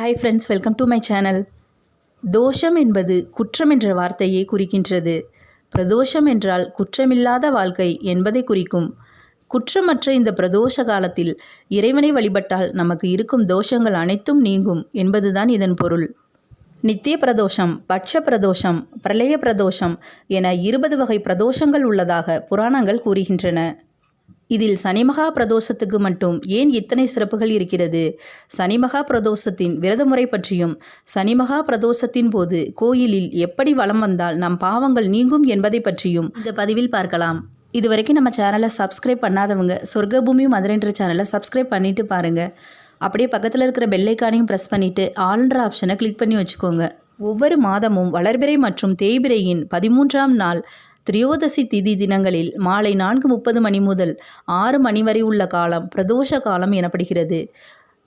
Hi friends welcome to my channel தோஷம் என்பது குற்றம் என்ற வார்த்தையை குறிக்கின்றது. பிரதோஷம் என்றால் குற்றமில்லாத வாழ்க்கை என்பதை குறிக்கும். குற்றமற்ற இந்த பிரதோஷ காலத்தில் இறைவனை வழிபட்டால் நமக்கு இருக்கும் தோஷங்கள் அனைத்தும் நீங்கும் என்பதுதான் இதன் பொருள். நித்திய பிரதோஷம் பட்ச பிரதோஷம் பிரளய பிரதோஷம் என இருபது வகை பிரதோஷங்கள் உள்ளதாக புராணங்கள் கூறுகின்றன. இதில் சனிமகா பிரதோஷத்துக்கு மட்டும் ஏன் இத்தனை சிறப்புகள் இருக்கிறது? சனிமகா பிரதோஷத்தின் விரதமுறை பற்றியும் சனிமகா பிரதோஷத்தின் போது கோயிலில் எப்படி வலம் வந்தால் நம் பாவங்கள் நீங்கும் என்பதை பற்றியும் இந்த பதிவில் பார்க்கலாம். இது வரைக்கும் நம்ம சேனலை சப்ஸ்கிரைப் பண்ணாதவங்க சொர்க்கபூமி மதுரைன்ற சேனலை சப்ஸ்கிரைப் பண்ணிட்டு பாருங்க. அப்படியே பக்கத்தில் இருக்கிற பெல்லைக்கானையும் ப்ரெஸ் பண்ணிட்டு ஆல்ன்ற ஆப்ஷனை கிளிக் பண்ணி வச்சுக்கோங்க. ஒவ்வொரு மாதமும் வளர்பிறை மற்றும் தேய்பிறையின் பதிமூன்றாம் நாள் திரியோதசி திதி தினங்களில் மாலை நான்கு முப்பது மணி முதல் ஆறு மணி வரை உள்ள காலம் பிரதோஷ காலம் எனப்படுகிறது.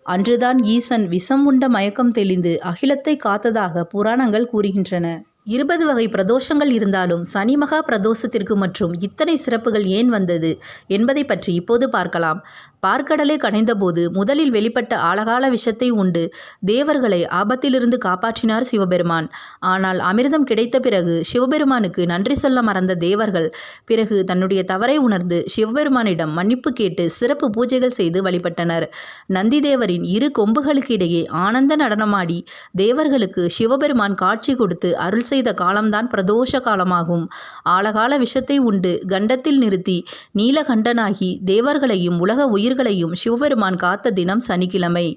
அன்றுதான் ஈசன் விஷம் உண்ட மயக்கம் தெளிந்து அகிலத்தை காத்ததாக புராணங்கள் கூறுகின்றன. இருபது வகை பிரதோஷங்கள் இருந்தாலும் சனி மகா பிரதோஷத்திற்கு மற்றும் இத்தனை சிறப்புகள் ஏன் வந்தது என்பதை பற்றி இப்போது பார்க்கலாம். பார்க்கடலை கடைந்தபோது முதலில் வெளிப்பட்ட ஆழகால விஷத்தை உண்டு. தேவர்களை ஆபத்திலிருந்து காப்பாற்றினார் சிவபெருமான். ஆனால் அமிர்தம் கிடைத்த பிறகு சிவபெருமானுக்கு நன்றி சொல்ல மறந்த தேவர்கள் பிறகு தன்னுடைய தவறை உணர்ந்து சிவபெருமானிடம் மன்னிப்பு கேட்டு சிறப்பு பூஜைகள் செய்து வழிபட்டனர். நந்திதேவரின் இரு கொம்புகளுக்கு இடையே ஆனந்த நடனமாடி தேவர்களுக்கு சிவபெருமான் காட்சி கொடுத்து அருள் செய்த காலம்தான் பிரதோஷ காலமாகும். ஆழகால விஷத்தை உண்டு. கண்டத்தில் நிறுத்தி நீலகண்டனாகி தேவர்களையும் உலக உயிர் உயிர்களையும் சிவபெருமான் காத்த தினம் சனிக்கிழமை.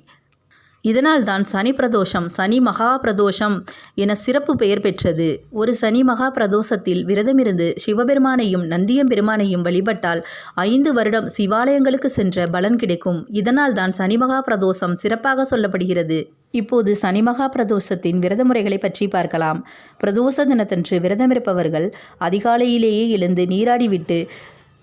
இதனால்தான் சனி பிரதோஷம் சனி மகா பிரதோஷம் என சிறப்பு பெயர் பெற்றது. ஒரு சனி மகா பிரதோஷத்தில் விரதமிருந்து சிவபெருமானையும் நந்தியம் பெருமானையும் வழிபட்டால் ஐந்து வருடம் சிவாலயங்களுக்கு சென்ற பலன் கிடைக்கும். இதனால் தான் சனி மகா பிரதோஷம் சிறப்பாக சொல்லப்படுகிறது. இப்போது சனி மகா பிரதோஷத்தின் விரத முறைகளை பற்றி பார்க்கலாம். பிரதோஷ தினத்தன்று விரதமிருப்பவர்கள் அதிகாலையிலேயே எழுந்து நீராடிவிட்டு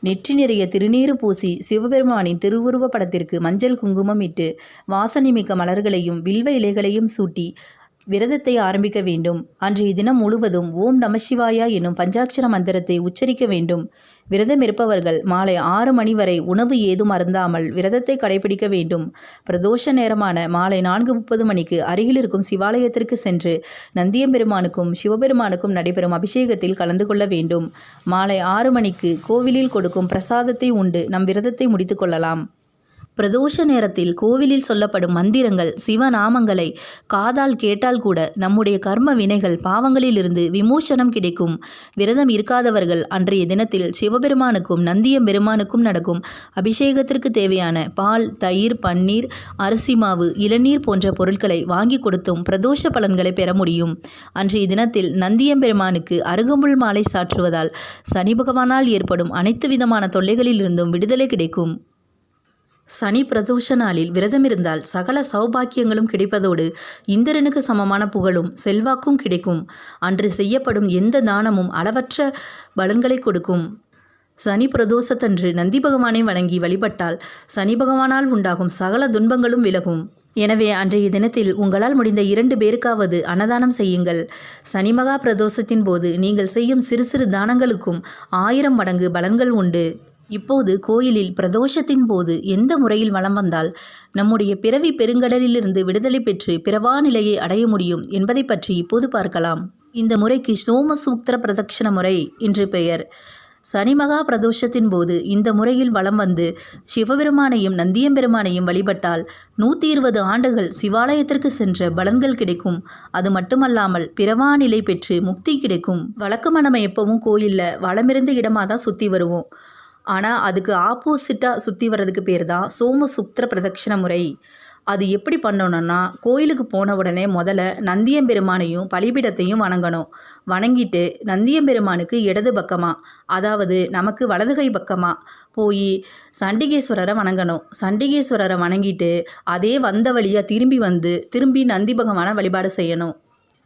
நெற்றி நிறைய திருநீறு பூசி சிவபெருமானின் திருவுருவ படத்திற்கு மஞ்சள் குங்குமம் இட்டு வாசனைமிக்க மலர்களையும் வில்வ இலைகளையும் சூட்டி விரதத்தை ஆரம்பிக்க வேண்டும். அன்றைய தினம் முழுவதும் ஓம் நமசிவாயா எனும் பஞ்சாட்சர மந்திரத்தை உச்சரிக்க வேண்டும். விரதம் இருப்பவர்கள் மாலை ஆறு மணி வரை உணவு ஏதும் அருந்தாமல் விரதத்தை கடைபிடிக்க வேண்டும். பிரதோஷ நேரமான மாலை நான்கு முப்பது மணிக்கு அருகில் இருக்கும் சிவாலயத்திற்கு சென்று நந்தியம்பெருமானுக்கும் சிவபெருமானுக்கும் நடைபெறும் அபிஷேகத்தில் கலந்து கொள்ள வேண்டும். மாலை ஆறு மணிக்கு கோவிலில் கொடுக்கும் பிரசாதத்தை உண்டு. நம் விரதத்தை முடித்து கொள்ளலாம். பிரதோஷ நேரத்தில் கோவிலில் சொல்லப்படும் மந்திரங்கள் சிவநாமங்களை காதால் கேட்டால் கூட நம்முடைய கர்ம வினைகள் பாவங்களிலிருந்து விமோசனம் கிடைக்கும். விரதம் இருக்காதவர்கள் அன்றைய தினத்தில் சிவபெருமானுக்கும் நந்தியம் பெருமானுக்கும் நடக்கும் அபிஷேகத்திற்கு தேவையான பால் தயிர் பன்னீர் அரிசி மாவு இளநீர் போன்ற பொருட்களை வாங்கி கொடுத்தும் பிரதோஷ பலன்களை பெற முடியும். அன்றைய தினத்தில் நந்தியம் பெருமானுக்கு அருகம்புல் மாலை சாற்றுவதால் சனி பகவானால் ஏற்படும் அனைத்து விதமான தொல்லைகளிலிருந்தும் விடுதலை கிடைக்கும். சனி பிரதோஷ நாளில் விரதமிருந்தால் சகல சௌபாக்கியங்களும் கிடைப்பதோடு இந்திரனுக்கு சமமான புகழும் செல்வாக்கும் கிடைக்கும். அன்று செய்யப்படும் எந்த தானமும் அளவற்ற பலன்களை கொடுக்கும். சனி பிரதோஷத்தன்று நந்தி பகவானை வணங்கி வழிபட்டால் சனி பகவானால் உண்டாகும் சகல துன்பங்களும் விலகும். எனவே அன்றைய தினத்தில் உங்களால் முடிந்த இரண்டு பேருக்காவது அன்னதானம் செய்யுங்கள். சனிமகா பிரதோஷத்தின் போது நீங்கள் செய்யும் சிறு சிறு தானங்களுக்கும் ஆயிரம் மடங்கு பலன்கள் உண்டு. இப்போது கோயிலில் பிரதோஷத்தின் போது எந்த முறையில் வலம் வந்தால் நம்முடைய பிறவி பெருங்கடலிலிருந்து விடுதலை பெற்று பிறவா நிலையை அடைய முடியும் என்பதை பற்றி இப்போது பார்க்கலாம். இந்த முறைக்கு சோமசூத்திர பிரதட்சண முறை என்று பெயர். சனிமகா பிரதோஷத்தின் போது இந்த முறையில் வலம் வந்து சிவபெருமானையும் நந்தியம்பெருமானையும் வழிபட்டால் நூற்றி இருபது ஆண்டுகள் சிவாலயத்திற்கு சென்ற பலன்கள் கிடைக்கும். அது மட்டுமல்லாமல் பிறவா நிலை பெற்று முக்தி கிடைக்கும். வழக்கமாக நம்ம எப்பவும் கோயிலில் வளமிருந்த இடமாக தான் சுற்றி வருவோம். ஆனால் அதுக்கு ஆப்போசிட்டாக சுற்றி வர்றதுக்கு பேர் தான் சோமசுத்திர பிரதட்சிண முறை. அது எப்படி பண்ணணும்னா கோயிலுக்கு போன உடனே முதல்ல நந்தியம்பெருமானையும் பலிபீடத்தையும் வணங்கணும். வணங்கிட்டு நந்தியம்பெருமானுக்கு இடது பக்கமாக அதாவது நமக்கு வலதுகை பக்கமாக போய் சண்டிகேஸ்வரரை வணங்கணும். சண்டிகேஸ்வரரை வணங்கிட்டு அதே வந்த வழியாக திரும்பி வந்து திரும்பி நந்தி பகவானை வழிபாடு செய்யணும்.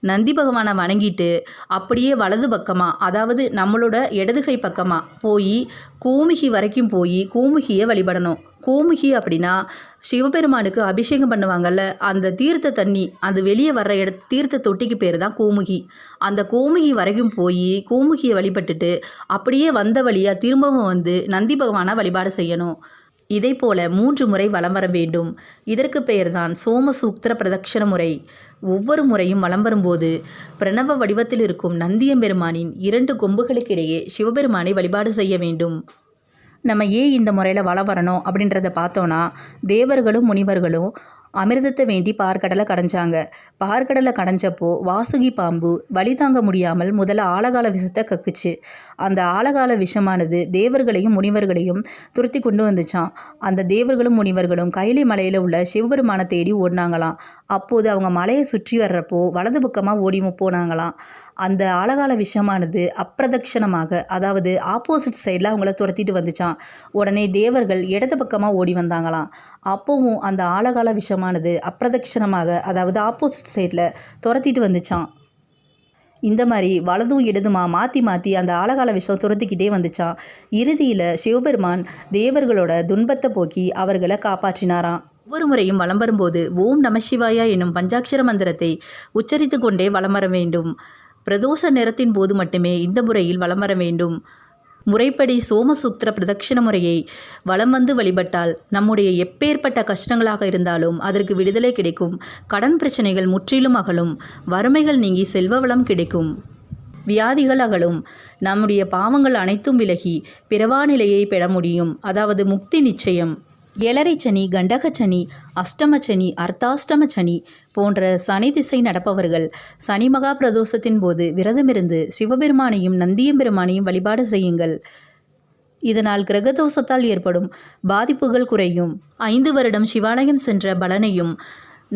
நந்தி பகவானை வணங்கிட்டு அப்படியே வலது பக்கமாக அதாவது நம்மளோட இடதுகை பக்கமாக போய் கோமுகி வரைக்கும் போய் கோமுகியை வழிபடணும். கோமுகி அப்படின்னா சிவபெருமானுக்கு அபிஷேகம் பண்ணுவாங்கல்ல அந்த தீர்த்த தண்ணி அது வெளியே வர்ற இட தீர்த்த தொட்டிக்கு பேர் தான் கோமுகி. அந்த கோமுகி வரைக்கும் போய் கோமுகியை வழிபட்டுட்டு அப்படியே வந்த வழியாக திரும்பவும் வந்து நந்தி பகவானை வழிபாடு செய்யணும். இதைப்போல மூன்று முறை வலம் வர வேண்டும். இதற்கு பெயர்தான் சோமசூக்திர பிரதட்சண முறை. ஒவ்வொரு முறையும் வலம் வரும்போது பிரணவ வடிவத்தில் இருக்கும் நந்தியம்பெருமானின் இரண்டு கொம்புகளுக்கிடையே சிவபெருமானை வழிபாடு செய்ய வேண்டும். நம்ம ஏன் இந்த முறையில் வளம் வரணும் அப்படின்றத பார்த்தோன்னா தேவர்களும் முனிவர்களும் அமிர்தத்தை வேண்டி பார்க்கடலை கடைஞ்சாங்க. பார்க்கடலை கடைஞ்சப்போ வாசுகி பாம்பு வலி தாங்க முடியாமல் முதல்ல ஆழகால விஷத்தை கக்குச்சு. அந்த ஆழகால விஷமானது தேவர்களையும் முனிவர்களையும் துரத்தி கொண்டு வந்துச்சான் அந்த தேவர்களும் முனிவர்களும் கைலி மலையில் உள்ள சிவபெருமானை தேடி ஓடினாங்களாம். அப்போது அவங்க மலையை சுற்றி வர்றப்போ வலது பக்கமாக ஓடி போனாங்களாம். அந்த ஆழகால விஷமானது அப்பிரதட்சணமாக அதாவது ஆப்போசிட் சைடில் அவங்கள துரத்திட்டு வந்துச்சான் உடனே தேவர்கள் இடது பக்கமாக ஓடி வந்தாங்களாம். அப்போவும் அந்த ஆழகால விஷமானது அப்பிரதட்சணமாக அதாவது ஆப்போசிட் சைடில் துரத்திட்டு வந்துச்சான் இந்த மாதிரி வலதும் இடதுமா மாற்றி மாற்றி அந்த ஆழகால விஷம் துரத்திக்கிட்டே வந்துச்சான் இறுதியில் சிவபெருமான் தேவர்களோட துன்பத்தை போக்கி அவர்களை காப்பாற்றினாராம். ஒவ்வொரு முறையும் வலம் வரும்போது ஓம் நமசிவாயா என்னும் பஞ்சாட்சர மந்திரத்தை உச்சரித்து கொண்டே வலம் வர வேண்டும். பிரதோஷ நேரத்தின் போது மட்டுமே இந்த முறையில் வலம் வர வேண்டும். முறைப்படி சோமசூத்திர பிரதட்சிண முறையை வலம் வந்து வழிபட்டால் நம்முடைய எப்பேற்பட்ட கஷ்டங்களாக இருந்தாலும் அதற்கு விடுதலை கிடைக்கும். கடன் பிரச்சனைகள் முற்றிலும் அகலும். வறுமைகள் நீங்கி செல்வ வளம் கிடைக்கும். வியாதிகள் அகலும். நம்முடைய பாவங்கள் அனைத்தும் விலகி பிறவா நிலையை பெற முடியும். அதாவது முக்தி நிச்சயம். ஏழரை சனி கண்டகச்சனி அஷ்டமச்சனி அர்த்தாஷ்டம சனி போன்ற சனி திசை நடப்பவர்கள் சனி மகா பிரதோஷத்தின் போது விரதமிருந்து சிவபெருமானையும் நந்தியம்பெருமானையும் வழிபாடு செய்யுங்கள். இதனால் கிரகதோஷத்தால் ஏற்படும் பாதிப்புகள் குறையும். ஐந்து வருடம் சிவாலயம் சென்ற பலனையும்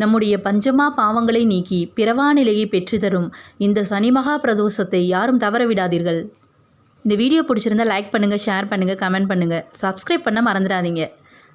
நம்முடைய பஞ்சமா பாவங்களை நீக்கி பிறவா நிலையை பெற்றுத்தரும் இந்த சனி மகா பிரதோஷத்தை யாரும் தவற விடாதீர்கள் இந்த வீடியோ பிடிச்சிருந்தா லைக் பண்ணுங்கள் ஷேர் பண்ணுங்கள் கமெண்ட் பண்ணுங்கள் சப்ஸ்கிரைப் பண்ண மறந்துடாதீங்க.